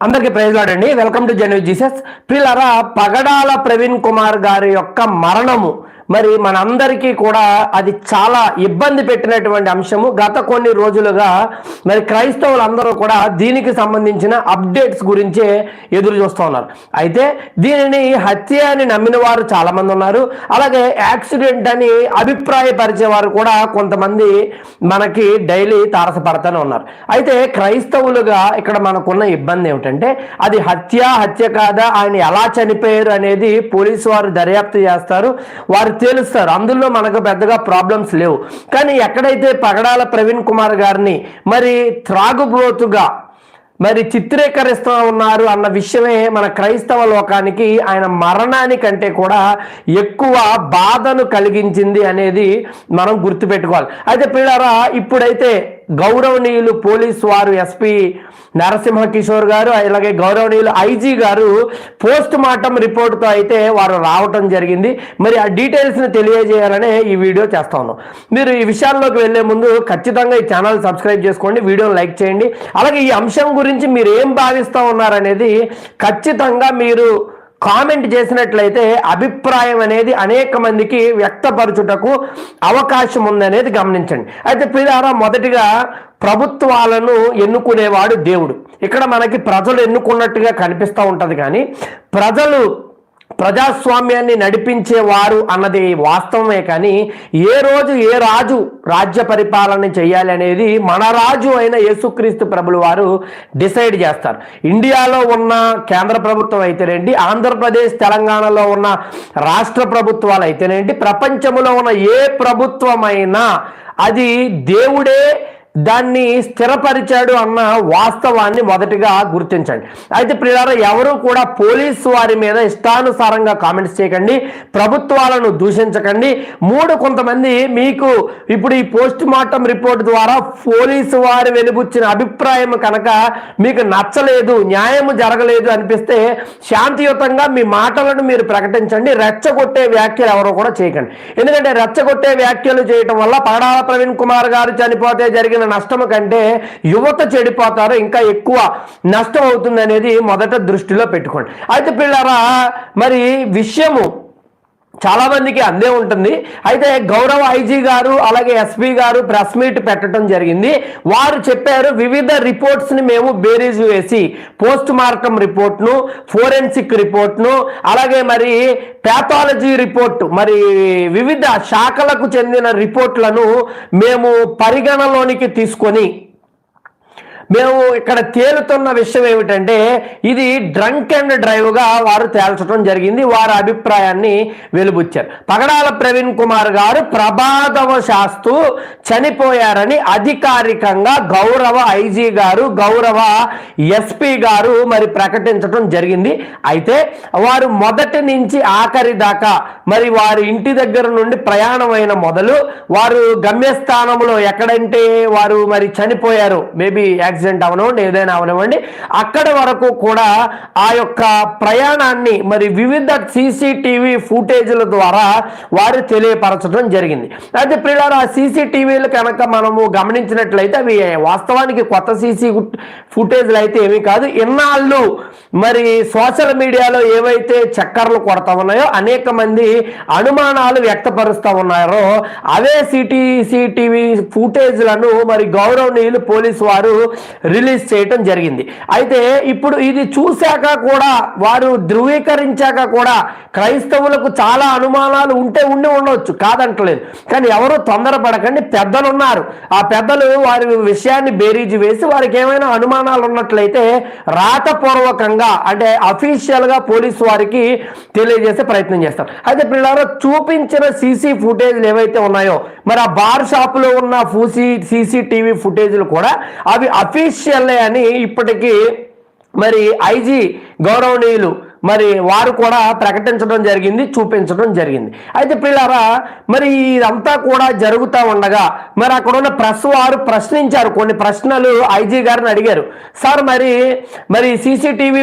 అందరికీ ప్రైజ్లాడండి welcome to జనవి జీసస్ పిల్లరా పగడాల ప్రవీణ్ కుమార్ గారి యొక్క మరణము మరి మనందరికీ కూడా అది చాలా ఇబ్బంది పెట్టినటువంటి అంశము. గత కొన్ని రోజులుగా మరి క్రైస్తవులందరూ కూడా దీనికి సంబంధించిన అప్డేట్స్ గురించే ఎదురు చూస్తూ ఉన్నారు. అయితే దీనిని హత్య అని నమ్మిన వారు చాలామంది ఉన్నారు. అలాగే యాక్సిడెంట్ అని అభిప్రాయపరిచే వారు కూడా కొంతమంది మనకి డైలీ తారసపడతానే ఉన్నారు. అయితే క్రైస్తవులుగా ఇక్కడ మనకున్న ఇబ్బంది ఏమిటంటే అది హత్య హత్య కాదా ఆయన ఎలా చనిపోయారు అనేది పోలీసు వారు దర్యాప్తు చేస్తారు. వారు తేలుస్తారు. అందులో మనకు పెద్దగా ప్రాబ్లమ్స్ లేవు. కానీ ఎక్కడైతే పగడాల ప్రవీణ్ కుమార్ గారిని మరి త్రాగుబోతుగా మరి చిత్రీకరిస్తూ ఉన్నారు అన్న విషయమే మన క్రైస్తవ లోకానికి ఆయన మరణానికంటే కూడా ఎక్కువ బాధను కలిగించింది అనేది మనం గుర్తుపెట్టుకోవాలి. అయితే పిల్లరా ఇప్పుడైతే గౌరవనీయులు పోలీస్ వారు ఎస్పీ నరసింహ కిషోర్ గారు అలాగే గౌరవనీయులు ఐజీ గారు పోస్ట్ మార్టం రిపోర్ట్తో అయితే వారు రావటం జరిగింది. మరి ఆ డీటెయిల్స్ని తెలియజేయాలనే ఈ వీడియో చేస్తాను మీరు ఈ విషయాల్లోకి వెళ్ళే ముందు ఖచ్చితంగా ఈ ఛానల్ సబ్స్క్రైబ్ చేసుకోండి వీడియోని లైక్ చేయండి. అలాగే ఈ అంశం గురించి మీరు ఏం భావిస్తూ ఉన్నారనేది ఖచ్చితంగా మీరు కామెంట్ చేసినట్లయితే అభిప్రాయం అనేది అనేక మందికి వ్యక్తపరచుటకు అవకాశం ఉందనేది గమనించండి. అయితే పిల్లారా మొదటిగా ప్రభుత్వాలను ఎన్నుకునేవాడు దేవుడు. ఇక్కడ మనకి ప్రజలు ఎన్నుకున్నట్టుగా కనిపిస్తూ ఉంటుంది కానీ ప్రజలు ప్రజాస్వామ్యాన్ని నడిపించేవారు అన్నది వాస్తవమే కానీ ఏ రోజు ఏ రాజు రాజ్య పరిపాలన చేయాలి అనేది మన రాజు అయిన యేసుక్రీస్తు ప్రభులు వారు డిసైడ్ చేస్తారు. ఇండియాలో ఉన్న కేంద్ర ప్రభుత్వం అయితేనేంటి ఆంధ్రప్రదేశ్ తెలంగాణలో ఉన్న రాష్ట్ర ప్రభుత్వాలు అయితేనేంటి ప్రపంచంలో ఉన్న ఏ ప్రభుత్వమైనా అది దేవుడే దాన్ని స్థిరపరిచాడు అన్న వాస్తవాన్ని మొదటిగా గుర్తించండి. అయితే ప్రియార ఎవరు కూడా పోలీసు వారి మీద ఇష్టానుసారంగా కామెంట్స్ చేయకండి ప్రభుత్వాలను దూషించకండి. మూడు కొంతమంది మీకు ఇప్పుడు ఈ పోస్ట్ మార్టం రిపోర్ట్ ద్వారా పోలీసు వారు వెలుబుచ్చిన అభిప్రాయం కనుక మీకు నచ్చలేదు న్యాయం జరగలేదు అనిపిస్తే శాంతియుతంగా మీ మాటలను మీరు ప్రకటించండి రెచ్చగొట్టే వ్యాఖ్యలు ఎవరో కూడా చేయకండి. ఎందుకంటే రెచ్చగొట్టే వ్యాఖ్యలు చేయటం వల్ల పగడాల ప్రవీణ్ కుమార్ గారు చనిపోతే జరిగిన నష్టం కంటే యువత చెడిపోతారు ఇంకా ఎక్కువ నష్టం అవుతుంది అనేది మొదట దృష్టిలో పెట్టుకోండి. అయితే పిల్లరా మరి విషయము చాలా మందికి అందే ఉంటుంది. అయితే గౌరవ ఐజీ గారు అలాగే ఎస్పీ గారు ప్రెస్ మీట్ పెట్టడం జరిగింది. వారు చెప్పారు వివిధ రిపోర్ట్స్ని మేము బేరీజు వేసి పోస్ట్ మార్టం రిపోర్ట్ను ఫోరెన్సిక్ రిపోర్ట్ను అలాగే మరి ప్యాథాలజీ రిపోర్ట్ మరి వివిధ శాఖలకు చెందిన రిపోర్ట్లను మేము పరిగణలోనికి తీసుకొని మేము ఇక్కడ తేలుతున్న విషయం ఏమిటంటే ఇది డ్రంక్ అండ్ డ్రైవ్గా వారు తేల్చడం జరిగింది వారి అభిప్రాయాన్ని వెలుబుచ్చారు. పగడాల ప్రవీణ్ కుమార్ గారు ప్రమాదవశాస్తు చనిపోయారని అధికారికంగా గౌరవ ఐజీ గారు గౌరవ ఎస్పీ గారు మరి ప్రకటించడం జరిగింది. అయితే వారు మొదటి నుంచి ఆఖరి దాకా మరి వారి ఇంటి దగ్గర నుండి ప్రయాణమైన మొదలు వారు గమ్యస్థానంలో ఎక్కడంటే వారు మరి చనిపోయారు. మేబీ యాక్సిడెంట్ అవనివ్వండి ఏదైనా అవనివ్వండి. అక్కడ వరకు కూడా ఆ యొక్క ప్రయాణాన్ని మరి వివిధ సీసీటీవీ ఫుటేజ్ల ద్వారా వారు తెలియపరచడం జరిగింది. అయితే పిల్లలు ఆ సీసీటీవీలు కనుక మనము గమనించినట్లయితే అవి వాస్తవానికి కొత్త సీసీ ఫుటేజ్లు అయితే ఏమీ కాదు. ఇన్నాళ్ళు మరి సోషల్ మీడియాలో ఏవైతే చక్కర్లు కొడతా ఉన్నాయో అనేక మంది అనుమానాలు వ్యక్తపరుస్తూ ఉన్నారో అవే సిటీసీటీవీ ఫుటేజ్లను మరి గౌరవనీయులు పోలీసు వారు రిలీజ్ చేయటం జరిగింది. అయితే ఇప్పుడు ఇది చూశాక కూడా వారు ధృవీకరించాక కూడా క్రైస్తవులకు చాలా అనుమానాలు ఉంటే ఉండి ఉండవచ్చు కాదంటలేదు. కానీ ఎవరు తొందరపడకండి పెద్దలు ఉన్నారు ఆ పెద్దలు వారి విషయాన్ని బేరీజు వేసి వారికి ఏమైనా అనుమానాలు ఉన్నట్లయితే రాతపూర్వకంగా అంటే అఫీషియల్గా పోలీసు వారికి తెలియజేసే ప్రయత్నం చేస్తారు. అయితే పిల్లలు చూపించిన సీసీ ఫుటేజ్లు ఏవైతే ఉన్నాయో మరి ఆ బార్ షాపులో ఉన్న ఫూసీ సీసీటీవీ ఫుటేజ్లు కూడా అవి అఫీషియల్లే అని ఇప్పటికీ మరి ఐజీ గౌరవనీయులు మరి వారు కూడా ప్రకటించడం జరిగింది చూపించడం జరిగింది. అయితే పిల్లరా మరి ఇదంతా కూడా జరుగుతూ ఉండగా మరి అక్కడ ఉన్న ప్రెస్ వారు ప్రశ్నించారు కొన్ని ప్రశ్నలు ఐజీ గారిని అడిగారు. సార్ మరి మరి సీసీటీవీ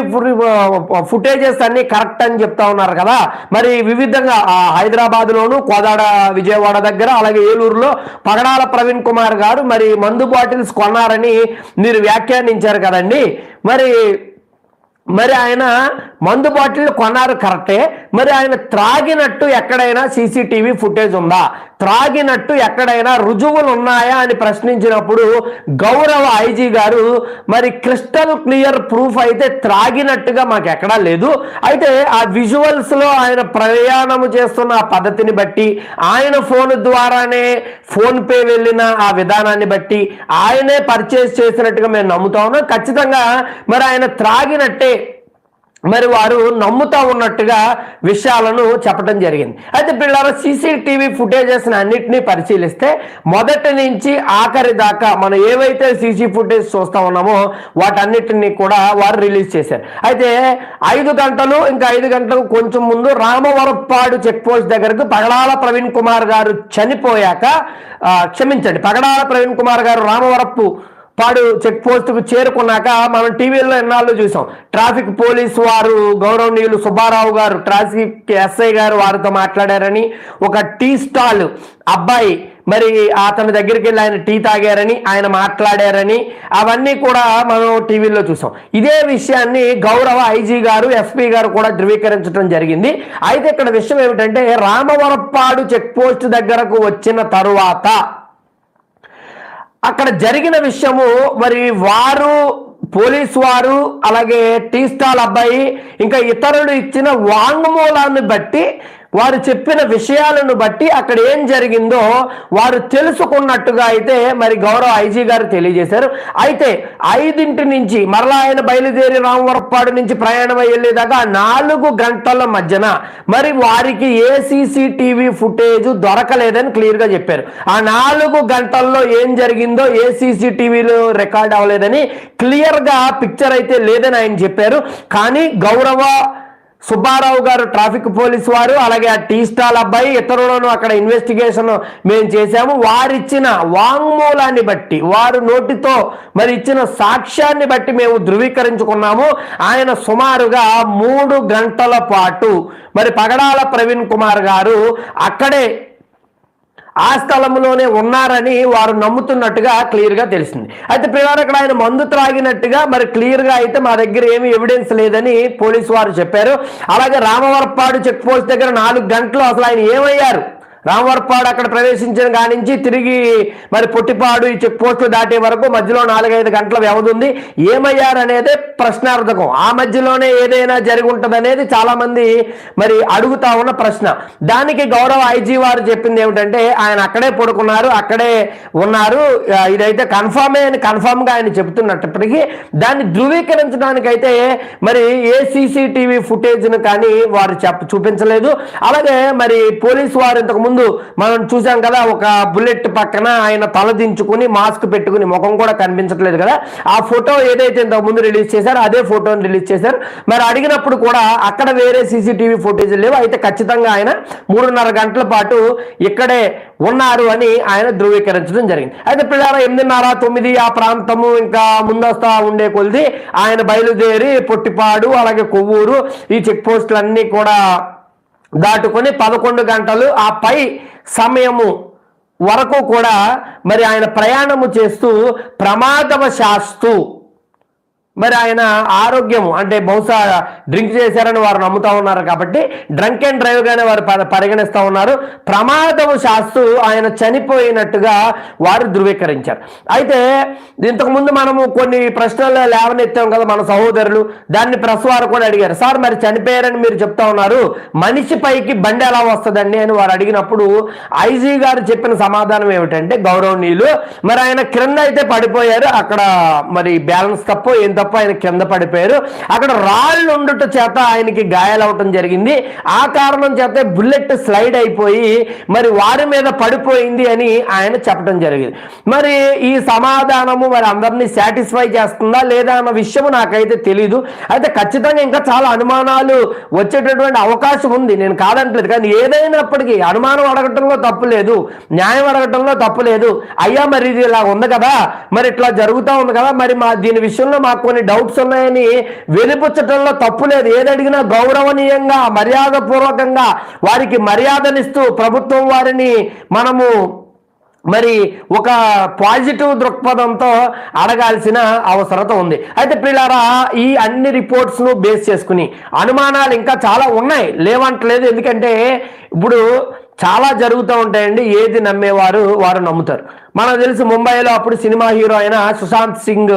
ఫుటేజెస్ అన్ని కరెక్ట్ అని చెప్తా ఉన్నారు కదా. మరి వివిధంగా ఆ హైదరాబాద్లోను కోదాడ విజయవాడ దగ్గర అలాగే ఏలూరులో పగడాల ప్రవీణ్ కుమార్ గారు మరి మందు బాటిల్స్ కొన్నారని మీరు వ్యాఖ్యానించారు కదండి. మరి మరి ఆయన మందు బాటిల్ కొన్నారు కరెక్టే. మరి ఆయన త్రాగినట్టు ఎక్కడైనా సీసీటీవీ ఫుటేజ్ ఉందా? త్రాగినట్టు ఎక్కడైనా రుజువులు ఉన్నాయా అని ప్రశ్నించినప్పుడు గౌరవ ఐజీ గారు మరి క్రిస్టల్ క్లియర్ ప్రూఫ్ అయితే త్రాగినట్టుగా మాకు ఎక్కడా లేదు. అయితే ఆ విజువల్స్లో ఆయన ప్రయాణము చేస్తున్న ఆ పద్ధతిని బట్టి ఆయన ఫోన్ ద్వారానే ఫోన్ పే వెళ్ళిన ఆ విధానాన్ని బట్టి ఆయనే పర్చేస్ చేసినట్టుగా మేము నమ్ముతా ఉన్నాం. ఖచ్చితంగా మరి ఆయన త్రాగినట్టే మరి వారు నమ్ముతా ఉన్నట్టుగా విషయాలను చెప్పడం జరిగింది. అయితే పిల్లల సీసీటీవీ ఫుటేజెస్ అన్నిటినీ పరిశీలిస్తే మొదటి నుంచి ఆఖరి దాకా మనం ఏవైతే సీసీ ఫుటేజ్ చూస్తా ఉన్నామో వాటన్నిటిని కూడా వారు రిలీజ్ చేశారు. అయితే ఐదు గంటలు ఇంకా ఐదు గంటలకు కొంచెం ముందు రామవరపాడు చెక్ పోస్ట్ దగ్గరకు పగడాల ప్రవీణ్ కుమార్ గారు చనిపోయాక క్షమించండి పగడాల ప్రవీణ్ కుమార్ గారు రామవరపు పాడు చెక్ పోస్ట్కు చేరుకున్నాక మనం టీవీలో ఎన్నాళ్ళు చూసాం. ట్రాఫిక్ పోలీస్ వారు గౌరవనీయులు సుబ్బారావు గారు ట్రాఫిక్ ఎస్ఐ గారు వారితో మాట్లాడారని ఒక టీ స్టాల్ అబ్బాయి మరి అతని దగ్గరికి వెళ్ళి ఆయన టీ తాగారని ఆయన మాట్లాడారని అవన్నీ కూడా మనం టీవీలో చూసాం. ఇదే విషయాన్ని గౌరవ ఐజీ గారు ఎస్పీ గారు కూడా ధృవీకరించడం జరిగింది. అయితే ఇక్కడ విషయం ఏమిటంటే రామవరపాడు చెక్ పోస్ట్ దగ్గరకు వచ్చిన తరువాత అక్కడ జరిగిన విషయము మరి వారు పోలీస్ వారు అలాగే టీ స్టాల్ అబ్బాయి ఇంకా ఇతరులు ఇచ్చిన వాంగ్మూలాన్ని బట్టి వారు చెప్పిన విషయాలను బట్టి అక్కడ ఏం జరిగిందో వారు తెలుసుకున్నట్టుగా అయితే మరి గౌరవ ఐజీ గారు తెలియజేశారు. అయితే ఐదింటి నుంచి మరలా ఆయన బయలుదేరి రామవరపాడు నుంచి ప్రయాణం అయ్యేదాకా వెళ్ళేదాకా నాలుగు గంటల మధ్యన మరి వారికి ఏ సీసీటీవీ ఫుటేజ్ దొరకలేదని క్లియర్గా చెప్పారు. ఆ నాలుగు గంటల్లో ఏం జరిగిందో ఏ సీసీటీవీలో రికార్డ్ అవ్వలేదని క్లియర్గా పిక్చర్ అయితే లేదని ఆయన చెప్పారు. కానీ గౌరవ సుబ్బారావు గారు ట్రాఫిక్ పోలీస్ వారు అలాగే ఆ టీ స్టాల్ అబ్బాయి ఇతరులను అక్కడ ఇన్వెస్టిగేషన్ మేము చేశాము. వారిచ్చిన వాంగ్మూలాన్ని బట్టి వారు నోటితో మరి ఇచ్చిన సాక్ష్యాన్ని బట్టి మేము ధృవీకరించుకున్నాము. ఆయన సుమారుగా మూడు గంటల పాటు. మరి పగడాల ప్రవీణ్ కుమార్ గారు అక్కడే ఆ స్థలంలోనే ఉన్నారని వారు నమ్ముతున్నట్టుగా క్లియర్గా తెలిసింది. అయితే పిల్లలు అక్కడ ఆయన మందు త్రాగినట్టుగా మరి క్లియర్గా అయితే మా దగ్గర ఏమి ఎవిడెన్స్ లేదని పోలీసు వారు చెప్పారు. అలాగే రామవరపాడు చెక్ పోస్ట్ దగ్గర నాలుగు గంటలు అసలు ఆయన ఏమయ్యారు? రామవరపాడు అక్కడ ప్రవేశించిన కానించి తిరిగి మరి పొట్టిపాడు ఈ చెక్ పోస్ట్ దాటే వరకు మధ్యలో నాలుగైదు గంటల వ్యవధి ఉంది. ఏమయ్యారు అనేది ప్రశ్నార్థకం. ఆ మధ్యలోనే ఏదైనా జరిగి ఉంటుందనేది అనేది చాలా మంది మరి అడుగుతా ఉన్న ప్రశ్న. దానికి గౌరవ ఐజీ వారు చెప్పింది ఏమిటంటే ఆయన అక్కడే పడుకున్నారు అక్కడే ఉన్నారు. ఇదైతే కన్ఫామే అని కన్ఫామ్గా ఆయన చెప్తున్నప్పటికీ దాన్ని ధృవీకరించడానికైతే మరి ఏ సీసీటీవీ ఫుటేజ్ను కానీ వారు చెప్ప చూపించలేదు. అలాగే మరి పోలీసు వారు ఇంతకు ముందు మనం చూసాం కదా ఒక బుల్లెట్ పక్కన ఆయన తల దించుకుని మాస్క్ పెట్టుకుని ముఖం కూడా కనిపించట్లేదు కదా. ఆ ఫోటో ఏదైతే ఇంతకు ముందు రిలీజ్ చేశారో అదే ఫోటోని రిలీజ్ చేశారు. మరి అడిగినప్పుడు కూడా అక్కడ వేరే సీసీటీవీ ఫుటేజ్ లేవు. అయితే ఖచ్చితంగా ఆయన మూడున్నర గంటల పాటు ఇక్కడే ఉన్నారు అని ఆయన ధృవీకరించడం జరిగింది. అయితే పిల్లల ఎనిమిదిన్నర తొమ్మిది ఆ ప్రాంతము ఇంకా ముందస్తా ఉండే కొలిది ఆయన బయలుదేరి పొట్టిపాడు అలాగే కొవ్వూరు ఈ చెక్ పోస్టులన్నీ కూడా దాటుకొని పదకొండు గంటలు ఆ పై సమయము వరకు కూడా మరి ఆయన ప్రయాణము చేస్తూ ప్రమాదవశాస్తు మరి ఆయన ఆరోగ్యము అంటే బహుశా డ్రింక్ చేశారని వారు నమ్ముతా ఉన్నారు కాబట్టి డ్రంక్ అండ్ డ్రైవ్ గానే వారు పరిగణిస్తూ పరిగణిస్తా ఉన్నారు. ప్రమాదము శాస్తు ఆయన చనిపోయినట్టుగా వారు ధృవీకరించారు. అయితే ఇంతకుముందు మనము కొన్ని ప్రశ్నలు లేవనెత్తాం కదా మన సహోదరులు. దాన్ని ప్రెస్ వారు కూడా అడిగారు. సార్ మరి చనిపోయారని మీరు చెప్తా ఉన్నారు. మనిషి పైకి బండి ఎలా వస్తుందండి? అని వారు అడిగినప్పుడు ఐజీ గారు చెప్పిన సమాధానం ఏమిటంటే గౌరవనీయులు మరి ఆయన క్రింద అయితే పడిపోయారు. అక్కడ మరి బ్యాలెన్స్ తప్పు ఏం తప్ప ఆయన కింద పడిపోయారు. అక్కడ రాళ్ళు ఉండుట చేత ఆయనకి గాయాలవటం జరిగింది. ఆ కారణం చేత బుల్లెట్ స్లైడ్ అయిపోయి మరి వారి మీద పడిపోయింది అని ఆయన చెప్పడం జరిగింది. మరి ఈ సమాధానము మరి అందరినీ సాటిస్ఫై చేస్తుందా లేదా అన్న విషయం నాకైతే తెలీదు. అయితే ఖచ్చితంగా ఇంకా చాలా అనుమానాలు వచ్చేటటువంటి అవకాశం ఉంది. నేను కాదంటలేదు. కానీ ఏదైనప్పటికీ అనుమానం అడగటంలో తప్పు లేదు. న్యాయం అడగటంలో తప్పు లేదు. అయ్యా మరి ఇది ఇలా ఉంది కదా. మరి ఇట్లా జరుగుతూ ఉంది కదా. మరి మా దీని విషయంలో మాకు కొన్ని డౌట్స్ ఉన్నాయని వెలిపుచ్చటంలో తప్పు లేదు. ఏదడిగినా గౌరవనీయంగా గౌరవనీయంగా మర్యాదపూర్వకంగా వారికి మర్యాదనిస్తూ ప్రభుత్వం వారిని మనము మరి ఒక పాజిటివ్ దృక్పథంతో అడగాల్సిన అవసరత ఉంది. అయితే పిల్లారా ఈ అన్ని రిపోర్ట్స్ను బేస్ చేసుకుని అనుమానాలు ఇంకా చాలా ఉన్నాయి. లేవంటలేదు. ఎందుకంటే ఇప్పుడు చాలా జరుగుతూ ఉంటాయండి. ఏది నమ్మేవారు వారు నమ్ముతారు. మనకు తెలిసి ముంబైలో అప్పుడు సినిమా హీరో అయిన సుశాంత్ సింగ్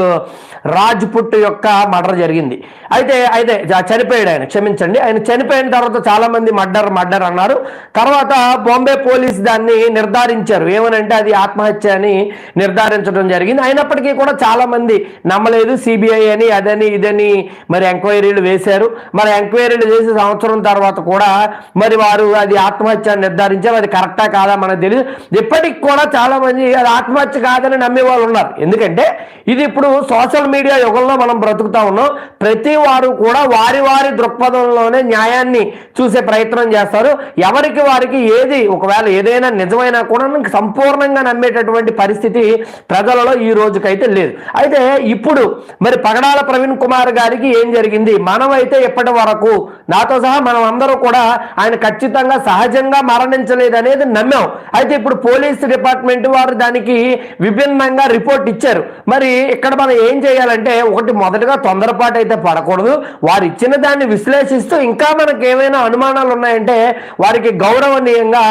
రాజ్పుట్ యొక్క మర్డర్ జరిగింది. అయితే అయితే జ- చనిపోయాడు ఆయన. క్షమించండి. ఆయన చనిపోయిన తర్వాత చాలా మంది మర్డర్ మర్డర్ అన్నారు. తర్వాత బాంబే పోలీస్ దాన్ని నిర్ధారించారు. ఏమనంటే అది ఆత్మహత్య అని నిర్ధారించడం జరిగింది. అయినప్పటికీ కూడా చాలా మంది నమ్మలేదు. సిబిఐ అని అదని ఇదని మరి ఎంక్వైరీలు వేశారు. మరి ఎంక్వైరీలు చేసి సంవత్సరం తర్వాత కూడా మరి వారు అది ఆత్మహత్య నిర్ధారించారు నిర్ధారించారు అది కరెక్టా కాదా మనకు తెలియదు ఇప్పటికి కూడా చాలా మంది అది ఆత్మహత్య కాదని నమ్మే వాళ్ళు ఉన్నారు. ఎందుకంటే ఇది ఇప్పుడు సోషల్ మీడియా యుగంలో మనం బ్రతుకుతా ఉన్నాం. ప్రతి వారు కూడా వారి వారి దృక్పథంలోనే న్యాయాన్ని చూసే ప్రయత్నం చేస్తారు. ఎవరికి వారికి ఏది ఒకవేళ ఏదైనా నిజమైనా కూడా సంపూర్ణంగా నమ్మేటటువంటి పరిస్థితి ప్రజలలో ఈ రోజుకైతే లేదు. అయితే ఇప్పుడు మరి పగడాల ప్రవీణ్ కుమార్ గారికి ఏం జరిగింది? మనమైతే ఇప్పటి వరకు నాతో సహా మనం అందరూ కూడా ఆయన ఖచ్చితంగా సహజంగా మరణించలేదు అనేది నమ్మాం. అయితే ఇప్పుడు పోలీస్ డిపార్ట్మెంట్ వారు దానికి విభిన్నంగా రిపోర్ట్ ఇచ్చారు. మరి ఇక్కడ మనం ఏం చేయాలంటే ఒకటి మొదటగా తొందరపాటు అయితే పడకూడదు. వారు ఇచ్చిన దాన్ని విశ్లేషిస్తూ ఇంకా మనకి ఏమైనా అనుమానాలు ఉన్నాయంటే వారికి గౌరవనీయంగా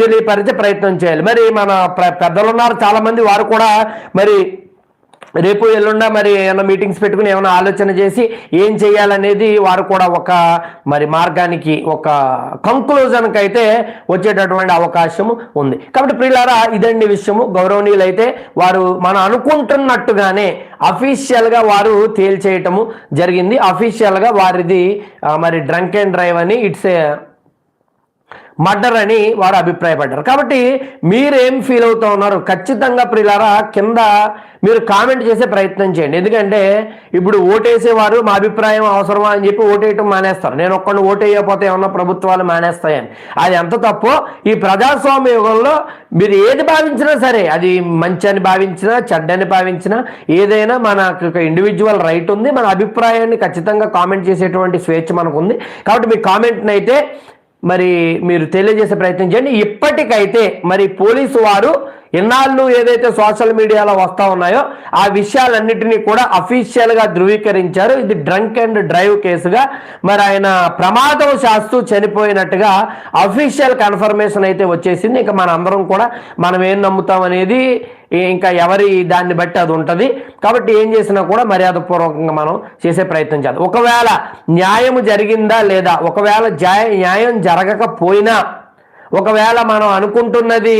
తెలియపరిచే ప్రయత్నం చేయాలి. మరి మన పెద్దలు ఉన్నారు చాలా మంది వారు కూడా మరి రేపు ఎల్లుండా మరి ఏమైనా మీటింగ్స్ పెట్టుకుని ఏమైనా ఆలోచన చేసి ఏం చేయాలనేది వారు కూడా ఒక మరి మార్గానికి ఒక కంక్లూజన్కి అయితే వచ్చేటటువంటి అవకాశము ఉంది. కాబట్టి ప్రియులారా ఇదండి విషయము. గౌరవనీయులైతే వారు మనం అనుకుంటున్నట్టుగానే అఫీషియల్గా వారు తేల్చేయటము జరిగింది. అఫీషియల్గా వారిది మరి డ్రంక్ అండ్ డ్రైవ్ అని ఇట్స్ ఏ మర్డర్ అని వారు అభిప్రాయపడ్డారు. కాబట్టి మీరేం ఫీల్ అవుతా ఉన్నారు? ఖచ్చితంగా ప్రిలారా కింద మీరు కామెంట్ చేసే ప్రయత్నం చేయండి. ఎందుకంటే ఇప్పుడు ఓటేసేవారు మా అభిప్రాయం అవసరమా అని చెప్పి ఓటేయటం మానేస్తారు. నేను ఒక్కడిని ఓటేయకపోతే ఏమన్నా ప్రభుత్వాలు మానేస్తాయని. అది ఎంత తప్పో ఈ ప్రజాస్వామ్య యుగంలో మీరు ఏది భావించినా సరే అది మంచి అని భావించినా చెడ్డని భావించినా ఏదైనా మనకు ఇండివిజువల్ రైట్ ఉంది. మన అభిప్రాయాన్ని ఖచ్చితంగా కామెంట్ చేసేటువంటి స్వేచ్ఛ మనకు ఉంది కాబట్టి మీ కామెంట్ని అయితే మరి మీరు తెలియజేసే ప్రయత్నం చేయండి. ఇప్పటికైతే మరి పోలీసు వారు ఇన్నాళ్ళు ఏదైతే సోషల్ మీడియాలో వస్తా ఉన్నాయో ఆ విషయాలన్నిటినీ కూడా అఫీషియల్గా ధృవీకరించారు. ఇది డ్రంక్ అండ్ డ్రైవ్ కేసుగా. మరి ఆయన ప్రమాదం శాస్తూ చనిపోయినట్టుగా అఫీషియల్ కన్ఫర్మేషన్ అయితే వచ్చేసింది. ఇంకా మన అందరం కూడా మనం ఏం నమ్ముతాం అనేది ఇంకా ఎవరి దాన్ని బట్టి అది ఉంటుంది. కాబట్టి ఏం చేసినా కూడా మర్యాదపూర్వకంగా మనం చేసే ప్రయత్నం చేద్దాం. ఒకవేళ న్యాయం జరిగిందా లేదా? ఒకవేళ న్యాయం జరగకపోయినా ఒకవేళ మనం అనుకుంటున్నది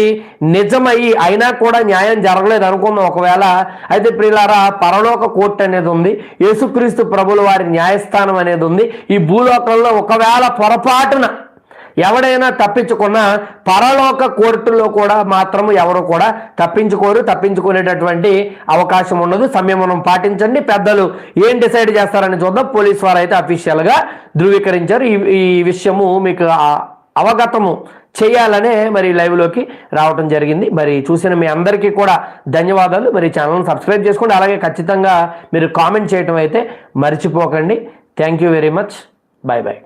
నిజమయ్యి అయినా కూడా న్యాయం జరగలేదు అనుకుందాం ఒకవేళ. అయితే ప్రియులారా పరలోక కోర్టు అనేది ఉంది. యేసుక్రీస్తు ప్రభుల వారి న్యాయస్థానం అనేది ఉంది. ఈ భూలోకంలో ఒకవేళ పొరపాటున ఎవడైనా తప్పించుకున్నా పరలోక కోర్టులో కూడా మాత్రము ఎవరు కూడా తప్పించుకోరు. తప్పించుకునేటటువంటి అవకాశం ఉండదు సంయమనం పాటించండి. పెద్దలు ఏం డిసైడ్ చేస్తారని చూద్దాం. పోలీస్ వారు అయితే అఫీషియల్గా ధృవీకరించారు. ఈ ఈ విషయము మీకు అవగతము చేయాలనే మరి లైవ్లోకి రావటం జరిగింది. మరి చూసిన మీ అందరికీ కూడా ధన్యవాదాలు. మరి ఛానల్ని సబ్స్క్రైబ్ చేసుకోండి. అలాగే ఖచ్చితంగా మీరు కామెంట్ చేయటం అయితే మర్చిపోకండి. Thank you very much. Bye bye.